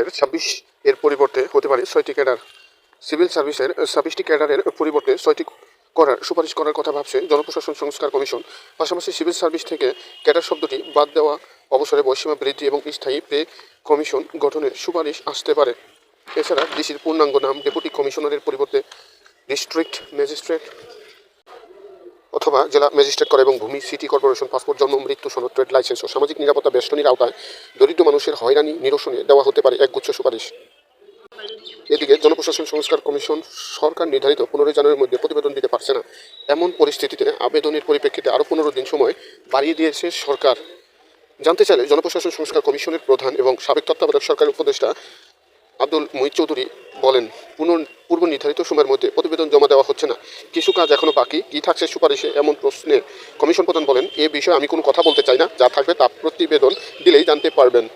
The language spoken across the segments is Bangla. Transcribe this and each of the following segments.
এর ছাব্বিশ এর পরিবর্তে হতে পারে ছয়টি ক্যাডার। সিভিল সার্ভিসের ছাব্বিশটি ক্যাডারের পরিবর্তে ছয়টি করার সুপারিশ করার কথা ভাবছে জনপ্রশাসন সংস্কার কমিশন। পাশাপাশি সিভিল সার্ভিস থেকে ক্যাডার শব্দটি বাদ দেওয়া, অবসরে বয়সীমা বৃদ্ধি এবং স্থায়ী পে কমিশন গঠনের সুপারিশ আসতে পারে। এছাড়া ডিসির পূর্ণাঙ্গ নাম ডেপুটি কমিশনারের পরিবর্তে ডিস্ট্রিক্ট ম্যাজিস্ট্রেট অথবা জেলা ম্যাজিস্ট্রেট করা এবং ভূমি সিটি কর্পোরেশন পাসপোর্ট, জন্ম, মৃত্যু, সনদ, ট্রেড লাইসেন্স ও সামাজিক নিরাপত্তা বেষ্টনীর আওতায় দরিদ্র মানুষের হয়রানি নিরসনে দেওয়া হতে পারে একগুচ্ছ সুপারিশ। এদিকে জনপ্রশাসন সংস্কার কমিশন সরকার নির্ধারিত পনেরোই জানুয়ারির মধ্যে প্রতিবেদন দিতে পারছে না। এমন পরিস্থিতিতে আবেদনের পরিপ্রেক্ষিতে আরও পনেরো দিন সময় বাড়িয়ে দিয়েছে সরকার। জানতে চাইলে জনপ্রশাসন সংস্কার কমিশনের প্রধান এবং সাবেক তত্ত্বাবধায়ক সরকারের উপদেষ্টা আব্দুল মুহিত চৌধুরী বলেন। পূর্ব নির্ধারিত সময়ের মধ্যে প্রতিবেদন জমা দেওয়া হচ্ছে না। কিছু কাজ এখনও বাকি। কী থাকছে সুপারিশে এমন প্রশ্নে কমিশন প্রধান বলেন, এ বিষয়ে আমি কোনো কথা বলতে চাই না। যা থাকবে তা প্রতিবেদন দিলেই জানতে পারবেন।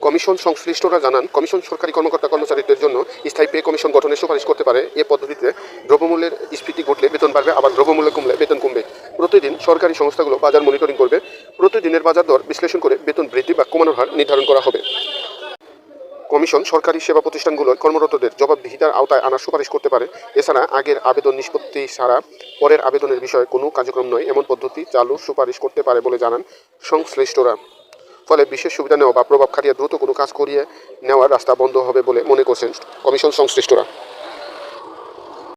কমিশন সংশ্লিষ্টরা জানান, কমিশন সরকারি কর্মকর্তা কর্মচারীদের জন্য স্থায়ী পে কমিশন গঠনের সুপারিশ করতে পারে। এ পদ্ধতিতে দ্রব্যমূল্যের স্ফীতি ঘটলে বেতন বাড়বে, আবার দ্রব্যমূল্য কমলে বেতন কমবে। প্রতিদিন সরকারি সংস্থাগুলো বাজার মনিটরিং করবে। প্রতিদিনের বাজার দর বিশ্লেষণ করে বেতন বৃদ্ধি বা কমানোর হার নির্ধারণ করা হবে। কমিশন সরকারি সেবা প্রতিষ্ঠানগুলোর কর্মরতদের জবাবদিহিতার আওতায় আনার সুপারিশ করতে পারে। এছাড়া আগের আবেদন নিষ্পত্তি ছাড়া পরের আবেদনের বিষয়ে কোনো কার্যক্রম নয়, এমন পদ্ধতি চালু সুপারিশ করতে পারে বলে জানান সংশ্লিষ্টরা। ফলে বিশেষ সুবিধা নেওয়া বা প্রভাব খাটিয়ে দ্রুত কোনো কাজ করিয়ে নেওয়ার রাস্তা বন্ধ হবে বলে মনে করছেন কমিশন সংশ্লিষ্টরা।